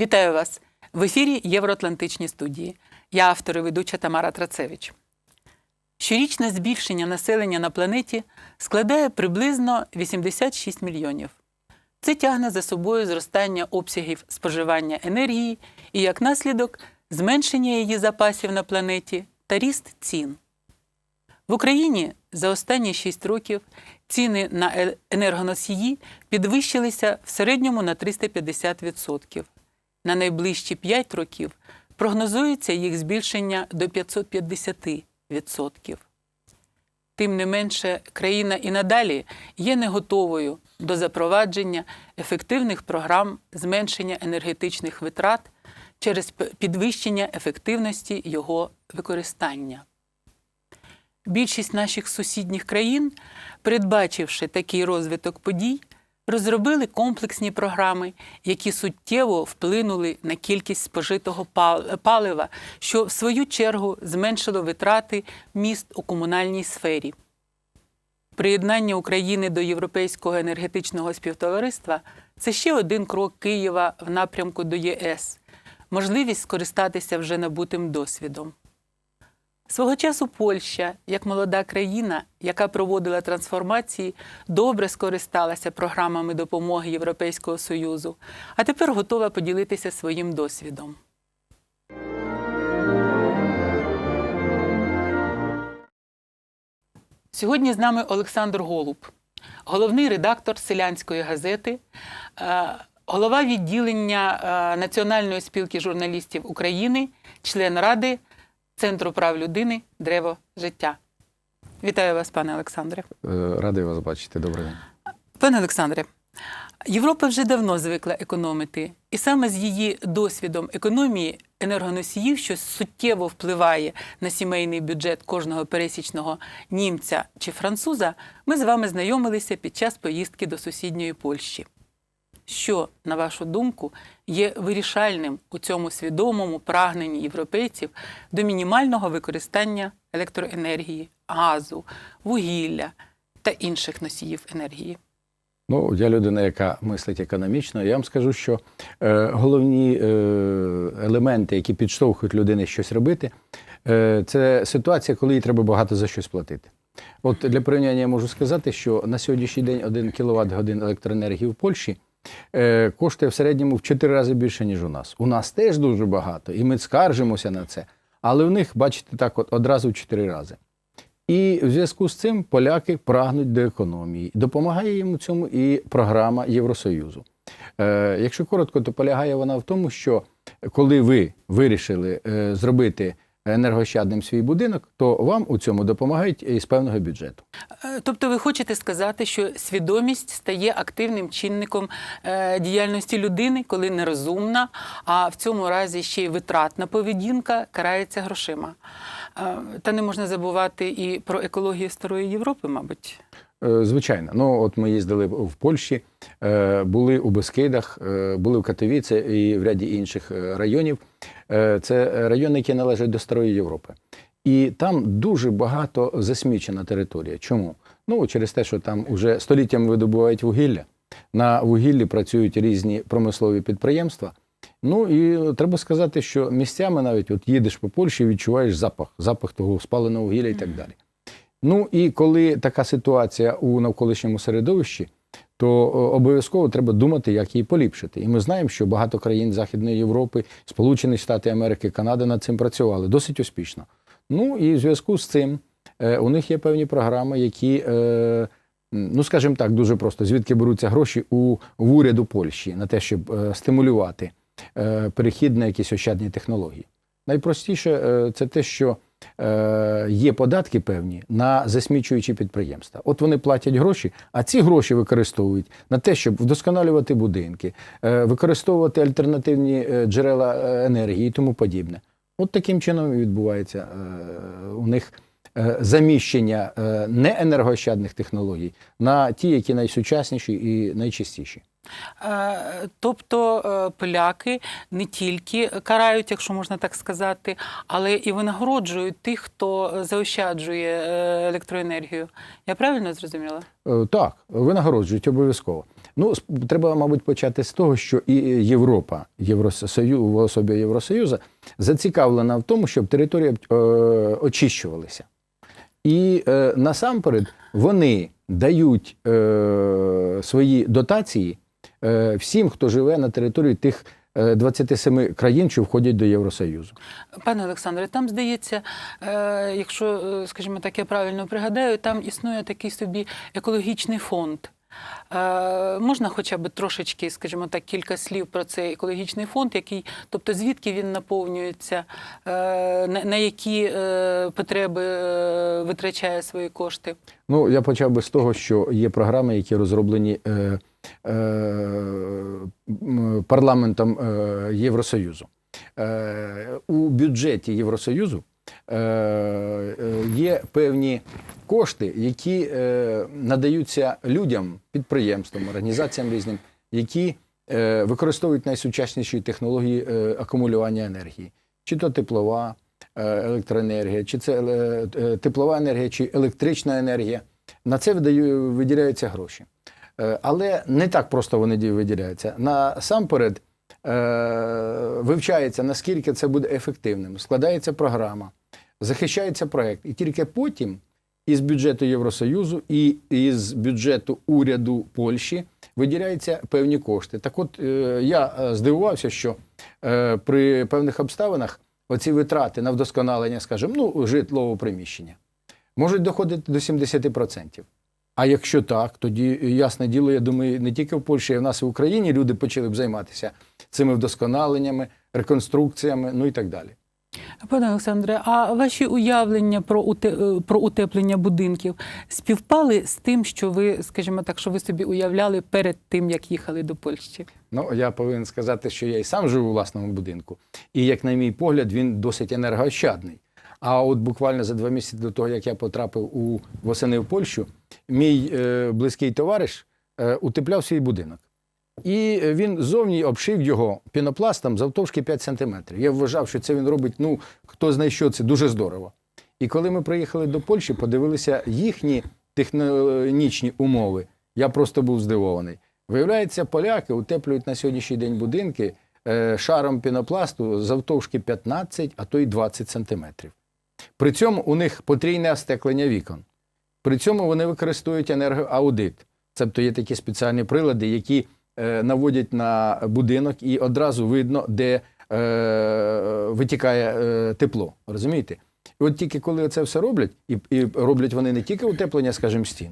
Вітаю вас в ефірі Євроатлантичні студії. Я автор і ведуча Тамара Трацевич. Щорічне збільшення населення на планеті складає приблизно 86 мільйонів. Це тягне за собою зростання обсягів споживання енергії і, як наслідок, зменшення її запасів на планеті та ріст цін. В Україні за останні 6 років ціни на е- енергоносії підвищилися в середньому на 350%. На найближчі 5 років прогнозується їх збільшення до 550%. Тим не менше, країна і надалі є не готовою до запровадження ефективних програм зменшення енергетичних витрат через підвищення ефективності його використання. Більшість наших сусідніх країн, передбачивши такий розвиток подій, розробили комплексні програми, які суттєво вплинули на кількість спожитого палива, що в свою чергу зменшило витрати міст у комунальній сфері. Приєднання України до Європейського енергетичного співтовариства це ще один крок Києва в напрямку до ЄС, можливість скористатися вже набутим досвідом. Свого часу Польща, як молода країна, яка проводила трансформації, добре скористалася програмами допомоги Європейського Союзу, а тепер готова поділитися своїм досвідом. Сьогодні з нами Олександр Голуб, головний редактор селянської газети, е, голова відділення е, Національної спілки журналістів України, член ради Центру прав людини Древо життя. Вітаю вас, пане Олександре. Е, Радий вас бачити. Добрий день. Пане Олександре, Європа вже давно звикла економити, і саме з її досвідом економії енергоносіїв, що суттєво впливає на сімейний бюджет кожного пересічного німця чи француза, ми з вами знайомилися під час поїздки до сусідньої Польщі. Що, на вашу думку, є вирішальним у цьому свідомому прагненні європейців до мінімального використання електроенергії, газу, вугілля та інших носіїв енергії? Ну, я людина, яка мислить економічно. Я вам скажу, що е, головні е, елементи, які підштовхують людини щось робити, е, це ситуація, коли їй треба багато за щось платити. От для порівняння я можу сказати, що на сьогоднішній день 1 кВт годин електроенергії в Польщі коштує в середньому в 4 рази більше, ніж у нас. У нас теж дуже багато, і ми скаржимося на це. Але в них, бачите, так от одразу в 4 рази. І в зв'язку з цим поляки прагнуть до економії. Допомагає їм у цьому і програма Євросоюзу. Е, якщо коротко, то полягає вона в тому, що коли ви вирішили е, зробити енергощадним свій будинок, то вам у цьому допомагають із певного бюджету. Е, Тобто ви хочете сказати, що свідомість стає активним чинником е, діяльності людини, коли нерозумна, а в цьому разі ще й витратна поведінка карається грошима. Е, Та не можна забувати і про екологію старої Європи, мабуть. Звичайно, ну от ми їздили в Польщі, були у Бескидах, були в Катовіці і в ряді інших районів. Е, Це райони, які належать до Старої Європи. І там дуже багато засмічена територія. Чому? Ну через те, що там уже століттями видобувають вугілля. На вугіллі працюють різні промислові підприємства. Ну і треба сказати, що місцями навіть от їдеш по Польщі, відчуваєш запах, запах того спаленого вугілля і так далі. Ну і коли така ситуація у навколишньому середовищі, то обов'язково треба думати, як її поліпшити. І ми знаємо, що багато країн Західної Європи, Сполучені Штати Америки, Канада над цим працювали досить успішно. Ну і в зв'язку з цим е, у них є певні програми, які, е, ну скажімо так, дуже просто звідки беруться гроші у в уряду Польщі на те, щоб е, стимулювати е, перехід на якісь ощадні технології. Найпростіше е, це те, що е, є податки певні на засмічуючі підприємства. От вони платять гроші, а ці гроші використовують на те, щоб вдосконалювати будинки, е, використовувати альтернативні е, джерела е, енергії і тому подібне. От таким чином відбувається е, у них е, заміщення е, неенергоощадних технологій на ті, які найсучасніші і найчистіші. Е, Тобто е, поляки не тільки карають, якщо можна так сказати, але і винагороджують тих, хто заощаджує е, електроенергію. Я правильно зрозуміла? Так, винагороджують обов'язково. Ну, треба, мабуть, почати з того, що і Європа, Євросоюз, в особі Євросоюзу, зацікавлена в тому, щоб території очищувалися. І насамперед вони дають свої дотації всім, хто живе на території тих е, 27 країн, що входять до Євросоюзу. Пане Олександре, там здається, е, якщо, е, скажімо так, я правильно пригадаю, там існує такий собі екологічний фонд. Е, Можна хоча б трошечки, скажімо так, кілька слів про цей екологічний фонд, який, тобто звідки він наповнюється, е, на, які е, потреби е, витрачає свої кошти? Ну, я почав би з того, що є програми, які розроблені е, е, парламентом е, Євросоюзу. Е, у бюджеті Євросоюзу е, е, є певні кошти, які е, надаються людям, підприємствам, організаціям різним, які е, використовують найсучасніші технології е, акумулювання енергії, чи то теплова е, електроенергія, чи це е, е, теплова енергія, чи електрична енергія. На це виділяються гроші. Е, Але не так просто вони виділяються. Насамперед е, вивчається, наскільки це буде ефективним. Складається програма, захищається проект. І тільки потім із бюджету Євросоюзу і із бюджету уряду Польщі виділяються певні кошти. Так от е, я здивувався, що при певних обставинах оці витрати на вдосконалення, скажімо, ну, житлового приміщення можуть доходити до 70%. А якщо так, тоді ясне діло, я думаю, не тільки в Польщі, а й в нас і в Україні люди почали б займатися цими вдосконаленнями, реконструкціями, ну і так далі. Пане Олександре, а ваші уявлення про, уте- е, про утеплення будинків співпали з тим, що ви, скажімо так, що ви собі уявляли перед тим, як їхали до Польщі? Ну, я повинен сказати, що я і сам живу у власному будинку. І, як на мій погляд, він досить енергоощадний. А от буквально за два місяці до того, як я потрапив у восени в Польщу, мій е, близький товариш е, утепляв свій будинок. І він зовні обшив його пінопластом завтовшки 5 сантиметрів. Я вважав, що це він робить, ну, хто знає, що це, дуже здорово. І коли ми приїхали до Польщі, подивилися їхні технічні умови, я просто був здивований. Виявляється, поляки утеплюють на сьогоднішній день будинки е, шаром пінопласту завтовшки 15, а то й 20 сантиметрів. При цьому у них потрійне остеклення вікон. При цьому вони використовують енергоаудит. Тобто є такі спеціальні прилади, які е, наводять на будинок і одразу видно, де е, витікає е, тепло. Розумієте? І от тільки коли це все роблять, і, і роблять вони не тільки утеплення, скажімо, стін,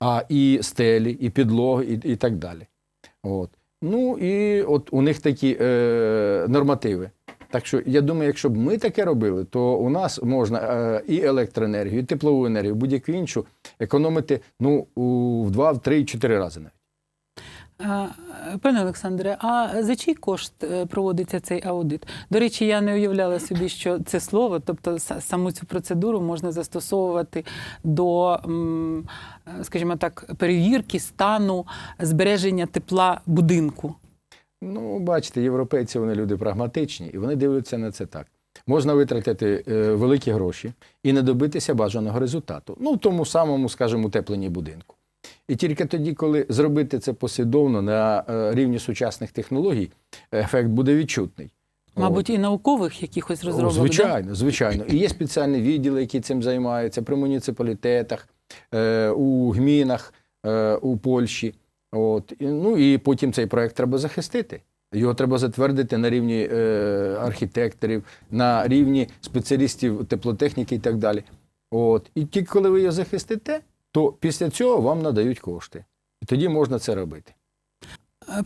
а і стелі, і підлоги, і, і так далі. От. Ну і от у них такі е, нормативи. Так що я думаю, якщо б ми таке робили, то у нас можна е, і електроенергію, і теплову енергію, будь-яку іншу економити ну, в два, в три, чотири рази навіть. Пане Олександре, а за чий кошт е, проводиться цей аудит? До речі, я не уявляла собі, що це слово, тобто саму цю процедуру можна застосовувати до, е, скажімо так, перевірки стану збереження тепла будинку. Ну, бачите, європейці вони люди прагматичні, і вони дивляться на це так. Можна витратити е, великі гроші і не добитися бажаного результату. Ну, в тому самому, скажімо, утепленні будинку. І тільки тоді, коли зробити це послідовно на е, рівні сучасних технологій, ефект буде відчутний. Мабуть, і наукових якихось розробок. да? Звичайно, звичайно. І є спеціальні відділи, які цим займаються при муніципалітетах, е, у гмінах, е, у Польщі. От. І, ну і потім цей проект треба захистити. Його треба затвердити на рівні е, архітекторів, на рівні спеціалістів теплотехніки і так далі. От. І тільки коли ви його захистите, то після цього вам надають кошти. І тоді можна це робити.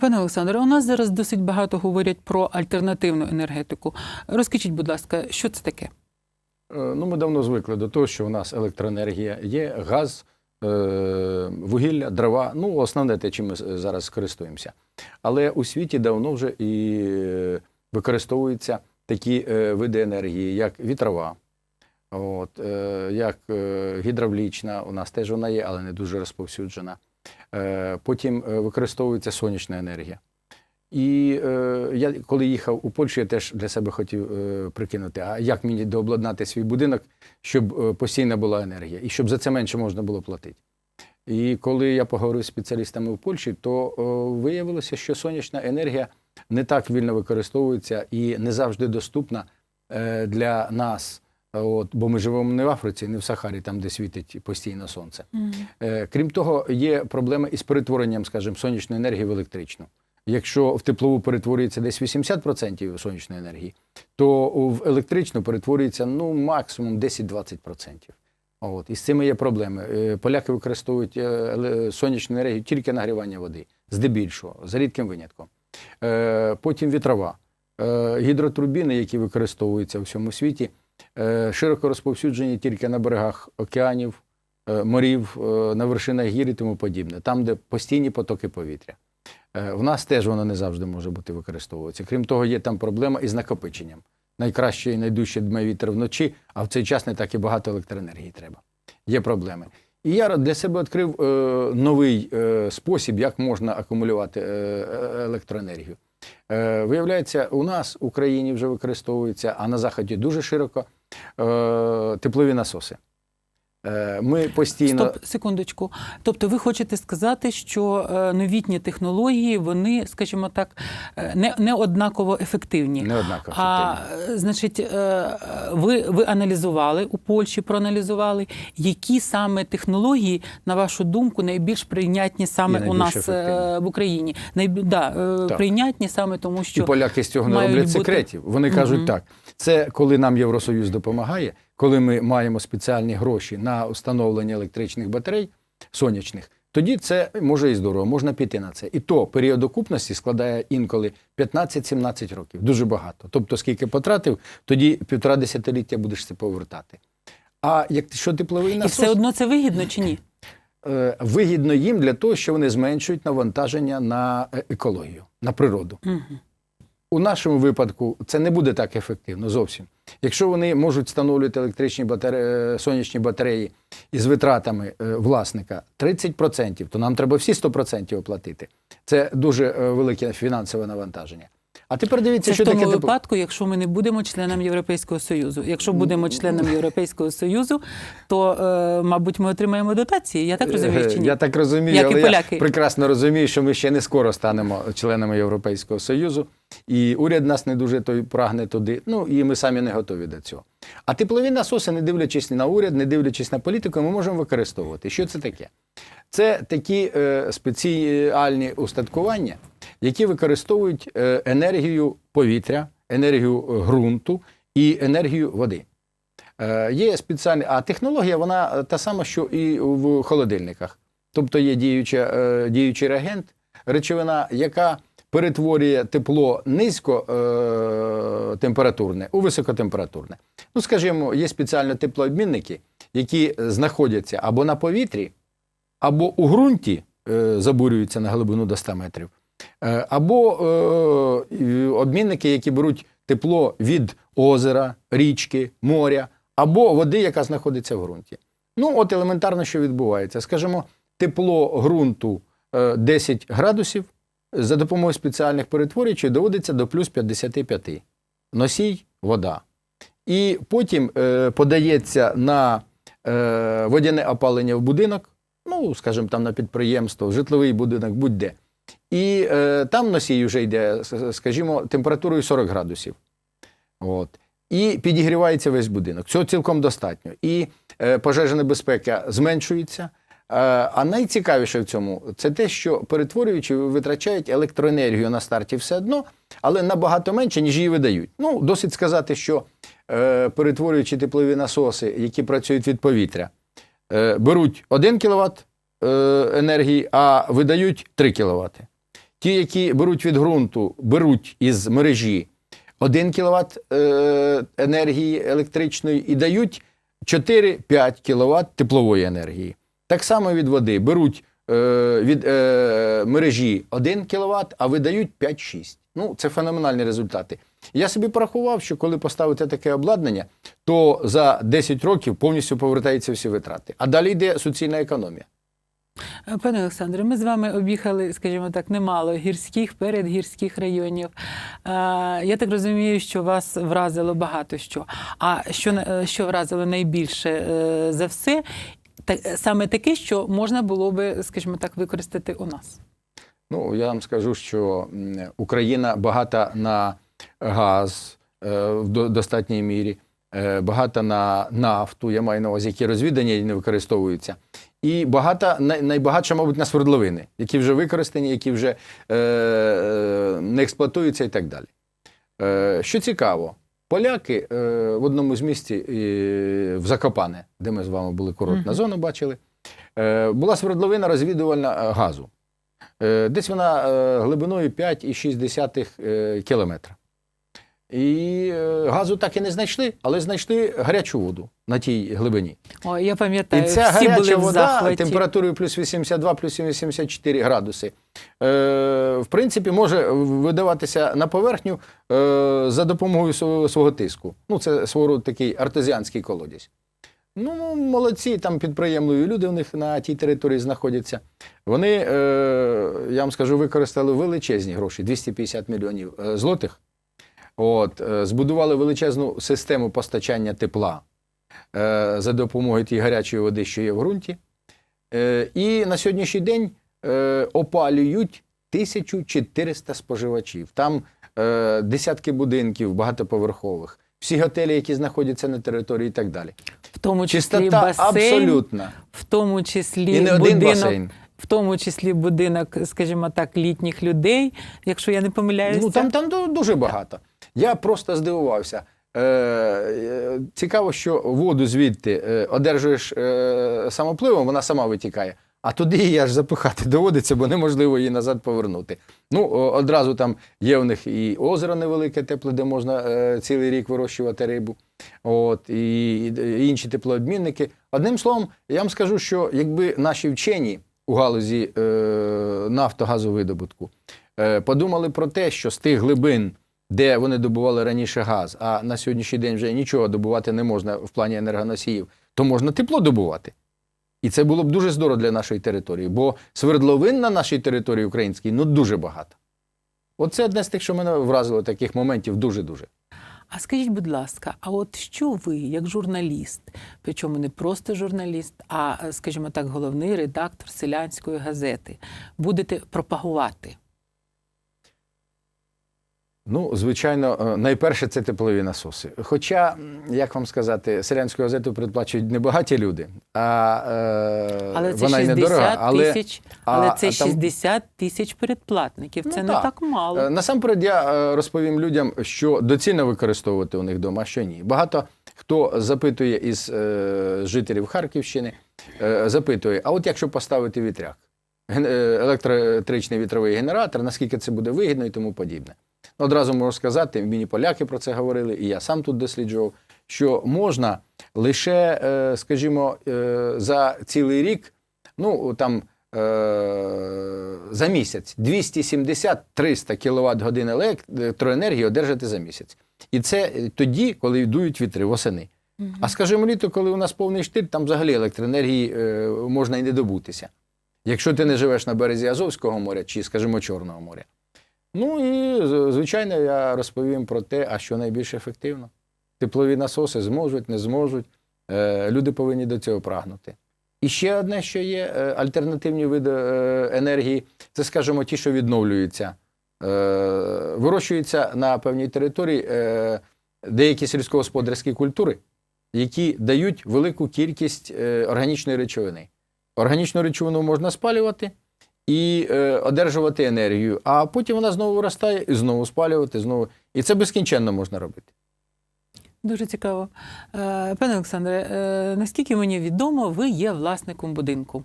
Пане Олександре, у нас зараз досить багато говорять про альтернативну енергетику. Розкажіть, будь ласка, що це таке? Е, Ну, ми давно звикли до того, що у нас електроенергія є, газ, вугілля, дрова. Ну, основне те, чим ми зараз користуємося. Але у світі давно вже і е, використовуються такі е, види енергії, як вітрова, от, е, як е, гідравлічна, у нас теж вона є, але не дуже розповсюджена. Е, Потім е, використовується сонячна енергія. І е, я коли їхав у Польщу, я теж для себе хотів е, прикинути, а як мені дообладнати свій будинок, щоб е, постійна була енергія, і щоб за це менше можна було платити. І коли я поговорив з спеціалістами в Польщі, то е, виявилося, що сонячна енергія не так вільно використовується і не завжди доступна е, для нас. От, бо ми живемо не в Африці, не в Сахарі, там, де світить постійно сонце. Е, Крім того, є проблема із перетворенням, скажімо, сонячної енергії в електричну. Якщо в теплову перетворюється десь 80% сонячної енергії, то в електричну перетворюється ну, максимум 10-20%. От. І з цими є проблеми. Е, Поляки використовують е, сонячну енергію тільки нагрівання води, здебільшого, за рідким винятком. Е, Потім вітрова. Гідротурбіни, які використовуються у всьому світі, широко розповсюджені тільки на берегах океанів, морів, на вершинах гір і тому подібне, там, де постійні потоки повітря. Е, В нас теж воно не завжди може бути використовуватися. Крім того, є там проблема із накопиченням. Найкраще і найдужче дме вітер вночі, а в цей час не так і багато електроенергії треба. Є проблеми. І я для себе відкрив е, новий е, спосіб, як можна акумулювати е, е, електроенергію. Е, виявляється, у нас в Україні вже використовуються, а на Заході дуже широко е, теплові насоси. Е, ми постійно. Стоп, секундочку. Тобто, ви хочете сказати, що е, новітні технології, вони, скажімо так, е, не, не однаково ефективні. Не однаково А е, значить, ви, ви аналізували у Польщі, проаналізували, які саме технології, на вашу думку, найбільш прийнятні саме І у нас ефективні. в Україні? Найбі, да, Так. прийнятні саме тому, І що поляки з цього не роблять бути- секретів. Вони кажуть Мгм. так: це коли нам Євросоюз допомагає, коли ми маємо спеціальні гроші на встановлення електричних батарей сонячних, тоді це може і здорово, можна піти на це. І то період окупності складає інколи 15-17 років, дуже багато. Тобто, скільки потратив, тоді півтора десятиліття будеш це повертати. А якщо тепловий і все одно це вигідно чи ні? е, вигідно їм для того, що вони зменшують навантаження на е, екологію, на природу. Угу. У нашому випадку це не буде так ефективно зовсім. Якщо вони можуть встановлювати електричні батареї, сонячні батареї із витратами е, власника 30%, то нам треба всі 100% оплатити. Це дуже е, велике фінансове навантаження. А тепер дивіться, Це що в тому таке випадку, якщо ми не будемо членом Європейського Союзу. Якщо будемо членом Європейського Союзу, то, е, мабуть, ми отримаємо дотації. Я так розумію, чи ні? Е, Я так розумію, Як і поляки. я прекрасно розумію, що ми ще не скоро станемо членами Європейського Союзу, і уряд нас не дуже той прагне туди. Ну і ми самі не готові до цього. А теплові насоси, не дивлячись на уряд, не дивлячись на політику, ми можемо використовувати. Що це таке? Це такі е, спеціальні устаткування, які використовують е, енергію повітря, енергію е, ґрунту і енергію води. Е, Є спеціальні, а технологія вона та сама, що і в холодильниках. Тобто є діюча, діючий реагент, речовина, яка перетворює тепло низько е, у високотемпературне. Ну, скажімо, є спеціально теплообмінники, які знаходяться або на повітрі, або у ґрунті забурюються на глибину до 100 метрів, або е, обмінники, які беруть тепло від озера, річки, моря, або води, яка знаходиться в ґрунті. Ну, от елементарно, що відбувається. Скажімо, тепло ґрунту е, 10 градусів за допомогою спеціальних перетворюючів доводиться до плюс 55. Носій вода. І потім е, подається на е, водяне опалення в будинок, ну, скажімо, там на підприємство, в житловий будинок, будь-де. І е, там носій вже йде, скажімо, температурою 40 градусів. От. І підігрівається весь будинок. Цього цілком достатньо. І е, пожежна небезпека зменшується. Е, а найцікавіше в цьому це те, що перетворюючи витрачають електроенергію на старті все одно, але набагато менше, ніж її видають. Ну, досить сказати, що е, перетворюючи теплові насоси, які працюють від повітря, е, беруть 1 кВт е, енергії, а видають 3 кВт. Ті, які беруть від ґрунту, беруть із мережі 1 кВт е, енергії електричної і дають 4-5 кВт теплової енергії. Так само від води беруть е, від е, мережі 1 кВт, а видають 5-6. Ну, це феноменальні результати. Я собі порахував, що коли поставити таке обладнання, то за 10 років повністю повертаються всі витрати. А далі йде суцільна економія. Е, Пане Олександре, ми з вами об'їхали, скажімо так, немало гірських, передгірських районів. Е, Я так розумію, що вас вразило багато що. А що, е, що вразило найбільше за все, саме таке, що можна було би, скажімо так, використати у нас. Ну, я вам скажу, що Україна багата на газ в достатній мірі, багата на нафту, я маю на увазі, які розвідані не використовуються. І багата, найбагатша, мабуть, на свердловини, які вже використані, які вже е, е, не експлуатуються і так далі. Е, що цікаво, поляки е, в одному з місць е, в Закопане, де ми з вами були курортна Мгм. зона, бачили, е, була свердловина розвідувальна е, газу. Е, Десь вона е, глибиною 5,6 е, кілометра. І е, газу так і не знайшли, але знайшли гарячу воду на тій глибині. Ой, я І ця всі гаряча в вода захваті. температурою плюс 82, плюс 84 градуси. Е, в принципі, може видаватися на поверхню е, за допомогою свого, тиску. Ну, це свого роду такий артезіанський колодязь. Ну, молодці, там підприємливі люди у них на тій території знаходяться. Вони, е, я вам скажу, використали величезні гроші 250 мільйонів е, злотих. От, е, збудували величезну систему постачання тепла е, за допомогою тієї гарячої води, що є в ґрунті. Е, і на сьогоднішній день е, опалюють 1400 споживачів. Там е, десятки будинків багатоповерхових, всі готелі, які знаходяться на території і так далі. в тому числі Чистота басейн, абсолютна. в тому числі І не один будинок, басейн. в тому числі будинок, скажімо так, літніх людей, якщо я не помиляюся. Ну там, там дуже багато. Я просто здивувався. Е, е, цікаво, що воду звідти е, одержуєш е, самопливом, вона сама витікає. А туди її аж запихати доводиться, бо неможливо її назад повернути. Ну, одразу там є в них і озеро невелике, тепле, де можна е, цілий рік вирощувати рибу. От, і, і інші теплообмінники. Одним словом, я вам скажу, що якби наші вчені у галузі е, нафтогазовидобутку е, подумали про те, що з тих глибин, де вони добували раніше газ, а на сьогоднішній день вже нічого добувати не можна в плані енергоносіїв, то можна тепло добувати. І це було б дуже здорово для нашої території, бо свердловин на нашій території українській ну дуже багато. Оце одне з тих, що мене вразило таких моментів дуже-дуже. А скажіть, будь ласка, а от що ви, як журналіст, причому не просто журналіст, а, скажімо так, головний редактор селянської газети, будете пропагувати? Ну, звичайно, е, найперше це теплові насоси. Хоча, як вам сказати, селянську газету передплачують небагаті люди, а е, Але це вона й 60 недорога. Але тисяч, але а- це а там- 60 тисяч передплатників. Ну, це не так. так мало. Е, Насамперед, я е, розповім людям, що доцільно використовувати у них вдома, а що ні. Багато хто запитує із е, жителів Харківщини, е, запитує: а от якщо поставити вітряк, електричний вітровий генератор, наскільки це буде вигідно і тому подібне. Одразу можу сказати, мені поляки про це говорили, і я сам тут досліджував, що можна лише, е, скажімо, е, за цілий рік, ну там е, за місяць 270-300 кВт годин електроенергії одержати за місяць. І це тоді, коли йдуть вітри восени. А скажімо, літо, коли у нас повний штиль, там взагалі електроенергії можна і не добутися. Якщо ти не живеш на березі Азовського моря чи, скажімо, Чорного моря. Ну і звичайно, я розповім про те, а що найбільш ефективно. Теплові насоси зможуть, не зможуть. Е, Люди повинні до цього прагнути. І ще одне, що є е, альтернативні види е, енергії, це, скажімо, ті, що відновлюються. Вирощуються на певній території деякі сільськогосподарські культури, які дають велику кількість органічної речовини. Органічну речовину можна спалювати і е, одержувати енергію, а потім вона знову виростає і знову спалювати, знову. І це безкінченно можна робити. Дуже цікаво. Е, Пане Олександре, е, наскільки мені відомо, ви є власником будинку.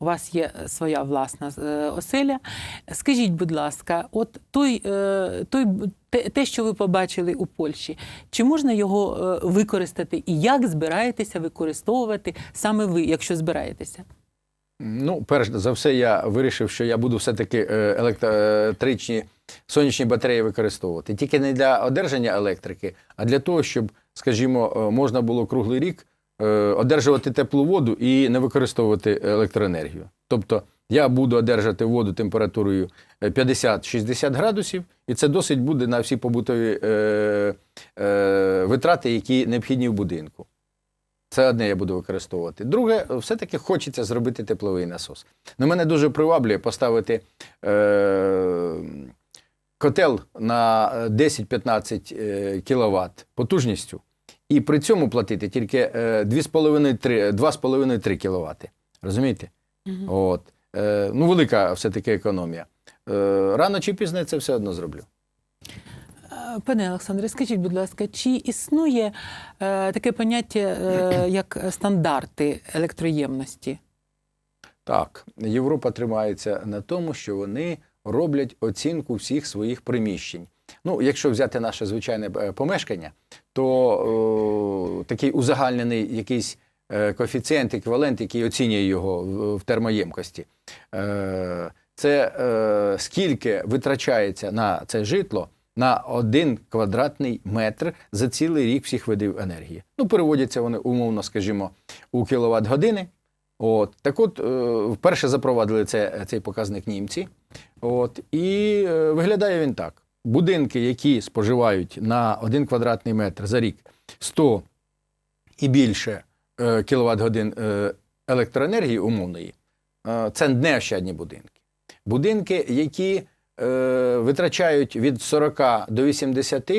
У вас є своя власна е, оселя. Скажіть, будь ласка, от той, той, те, що ви побачили у Польщі, чи можна його використати і як збираєтеся використовувати саме ви, якщо збираєтеся? Ну, перш за все, я вирішив, що я буду все-таки е, електричні сонячні батареї використовувати. Тільки не для одержання електрики, а для того, щоб, скажімо, е, можна було круглий рік е, одержувати теплу воду і не використовувати електроенергію. Тобто я буду одержати воду температурою е, 50-60 градусів, і це досить буде на всі побутові витрати, які необхідні в будинку. Це одне я буду використовувати. Друге, все-таки хочеться зробити тепловий насос. На мене дуже приваблює поставити е, котел на 10-15 кВт потужністю, і при цьому платити тільки е, 2,5-3 2,5-3 кВт. Розумієте? Мгм. От. Е, ну, велика все-таки економія. Е, рано чи пізно я це все одно зроблю. Пане Олександре, скажіть, будь ласка, чи існує е, таке поняття, е, як стандарти електроємності? Так, Європа тримається на тому, що вони роблять оцінку всіх своїх приміщень. Ну, якщо взяти наше звичайне е, помешкання, то е, такий узагальнений якийсь е, коефіцієнт, еквівалент, який оцінює його в термоємкості, е, це е, скільки витрачається на це житло на один квадратний метр за цілий рік всіх видів енергії. Ну, переводяться вони умовно, скажімо, у кіловат години. От так, от е, вперше запровадили це, цей показник німці. От і е, виглядає він так: будинки, які споживають на 1 квадратний метр за рік 100 і більше е, кіловат годин електроенергії умовної, це неощадні будинки. Будинки, які витрачають від 40 до 80,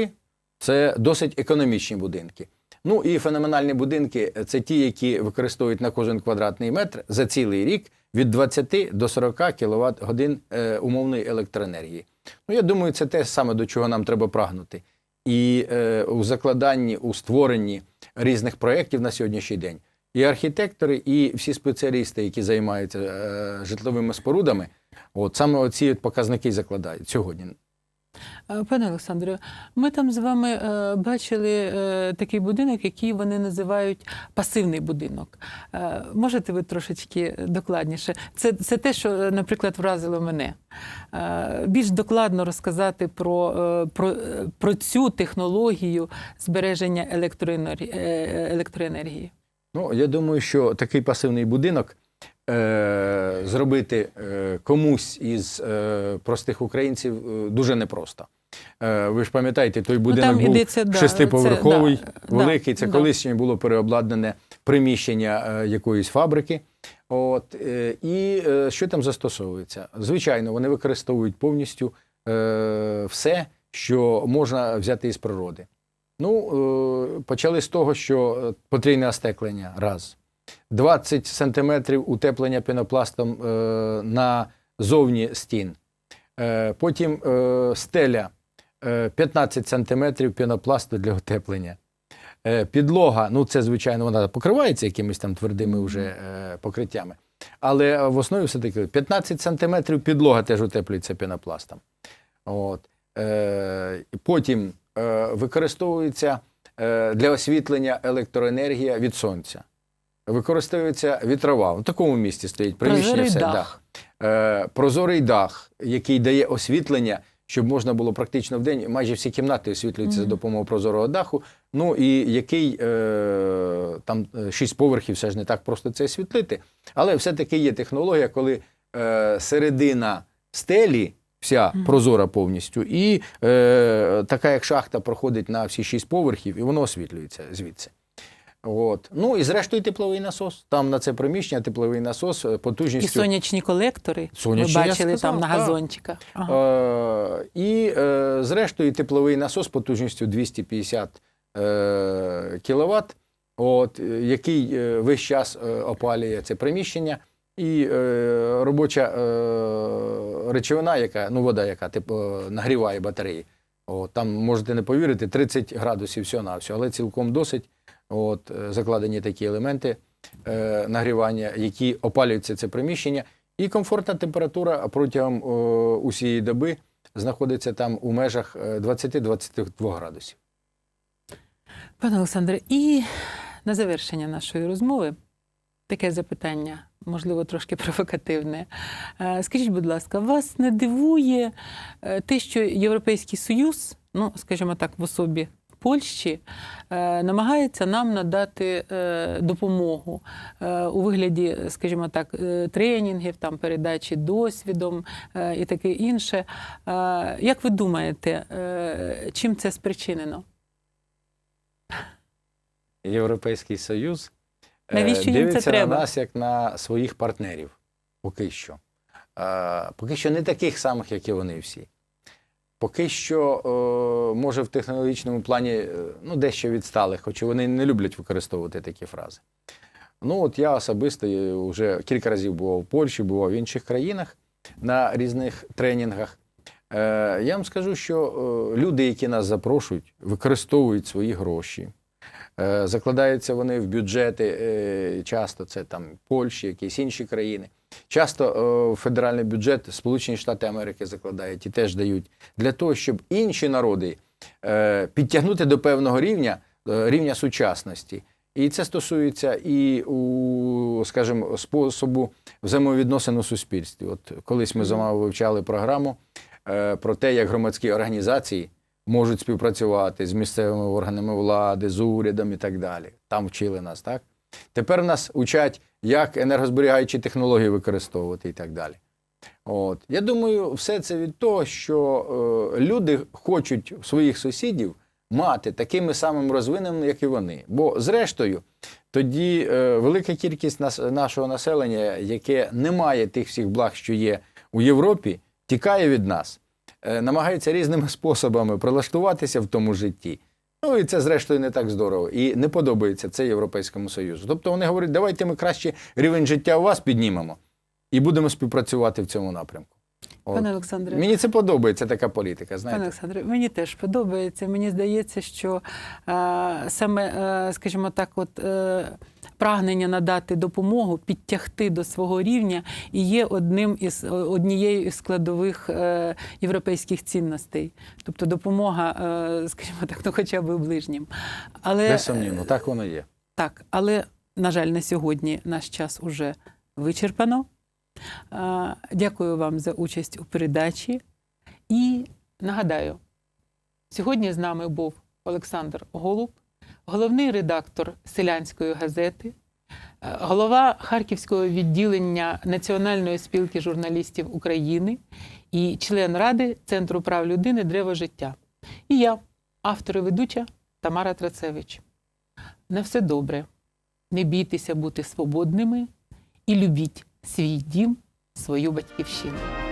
це досить економічні будинки. Ну і феноменальні будинки це ті, які використовують на кожен квадратний метр за цілий рік від 20 до 40 кВт годин е, умовної електроенергії. Ну, я думаю, це те саме до чого нам треба прагнути. І е, у закладанні, у створенні різних проєктів на сьогоднішній день. І архітектори, і всі спеціалісти, які займаються е, житловими спорудами, от саме оці показники закладають сьогодні. Е, Пане Олександре, ми там з вами е, бачили е, такий будинок, який вони називають пасивний будинок. Е, можете ви трошечки докладніше? Це, це те, що, наприклад, вразило мене. Е, більш докладно розказати про, е, про, про цю технологію збереження електроенергії. електроенергії. Ну, я думаю, що такий пасивний будинок е, зробити е, комусь із е, простих українців е, дуже непросто. Ви ж пам'ятаєте, той будинок був йдеться, шестиповерховий, це, да, великий. Це да. колись ще було переобладнане приміщення якоїсь фабрики. От, і що там застосовується? Звичайно, вони використовують повністю все, що можна взяти із природи. Ну, почали з того, що потрійне остеклення раз. 20 сантиметрів утеплення пінопластом е, на зовні стін. Е, потім е, стеля е, 15 сантиметрів пінопласту для утеплення. Підлога, ну це звичайно, вона покривається якимись там твердими вже покриттями. Але в основі все-таки 15 сантиметрів підлога теж утеплюється пінопластом. От. Потім використовується для освітлення електроенергія від сонця. Використовується вітрова. В такому місці стоїть приміщення. Прозорий все, дах. Да. Е, прозорий дах, який дає освітлення, щоб можна було практично в день майже всі кімнати освітлюються за допомогою прозорого даху. Ну і який е, там е, шість поверхів, все ж не так просто це освітлити. Але все-таки є технологія, коли е, середина стелі. Вся прозора повністю, і е, така як шахта проходить на всі шість поверхів, і воно освітлюється звідси. От. Ну і зрештою тепловий насос. Там на це приміщення тепловий насос е, І сонячні колектори. Сонячні, ми бачили сказав, там на газончиках. Ага. Е, і е, зрештою тепловий насос потужністю 250 е, кВт, от, е, який е, весь час опалює це приміщення. І е, робоча е, речовина, яка, ну, вода, яка типу, нагріває батареї. От, там можете не повірити, 30 градусів всього на все, але цілком досить. От, е, закладені такі елементи е, нагрівання, які опалюються це приміщення. І комфортна температура протягом е, усієї доби знаходиться там у межах е, 20-22 градусів. Пане Олександре, і на завершення нашої розмови таке запитання, можливо, трошки провокативне. Е, Скажіть, будь ласка, вас не дивує е, те, що Європейський Союз, ну, скажімо так, в особі Польщі е, намагається нам надати е, допомогу е, у вигляді, скажімо так, тренінгів, там передачі досвідом і таке інше. Як ви думаєте, чим це спричинено? Європейський Союз Навіщо їм це треба? на нас як на своїх партнерів. Поки що. Поки що не таких самих, як і вони всі. Поки що, е, може, в технологічному плані е, ну, дещо відстали, хоча вони не люблять використовувати такі фрази. Ну, от я особисто вже кілька разів бував в Польщі, бував в інших країнах на різних тренінгах. Е, Я вам скажу, що е, люди, які нас запрошують, використовують свої гроші. Е, Закладаються вони в бюджети, е, часто це там Польщі, якісь інші країни. Часто е, федеральний бюджет Сполучені Штати Америки закладають і теж дають для того, щоб інші народи е, підтягнути до певного рівня, е, рівня сучасності. І це стосується і у, скажімо, способу взаємовідносин у суспільстві. От колись ми з вами вивчали програму про те, як громадські організації можуть співпрацювати з місцевими органами влади, з урядом і так далі. Там вчили нас, так? Тепер нас учать, як енергозберігаючі технології використовувати і так далі. От. Я думаю, все це від того, що е, люди хочуть своїх сусідів мати такими самими розвиненими, як і вони. Бо, зрештою, тоді е, велика кількість нас, нашого населення, яке не має тих всіх благ, що є у Європі, тікає від нас, е, намагається різними способами прилаштуватися в тому житті. Ну і це, зрештою, не так здорово. І не подобається це Європейському Союзу. Тобто вони говорять, давайте ми краще рівень життя у вас піднімемо і будемо співпрацювати в цьому напрямку. От. Пане Олександре, Мені це подобається, така політика. Пане Олександре, мені теж подобається. Мені здається, що е, саме, е, скажімо так, от е, прагнення надати допомогу, підтягти до свого рівня і є одним із однією із складових е, європейських цінностей. Тобто допомога, е, скажімо так, ну хоча б ближнім. Але безсумнівно, так воно є. так, але на жаль, на сьогодні наш час уже вичерпано. Е, Дякую вам за участь у передачі. І нагадаю, сьогодні з нами був Олександр Голуб, головний редактор селянської газети, е, голова Харківського відділення Національної спілки журналістів України і член Ради Центру прав людини Древо життя. І я, автор і ведуча Тамара Трацевич. На все добре. Не бійтеся бути свободними і любіть свій дім, свою батьківщину.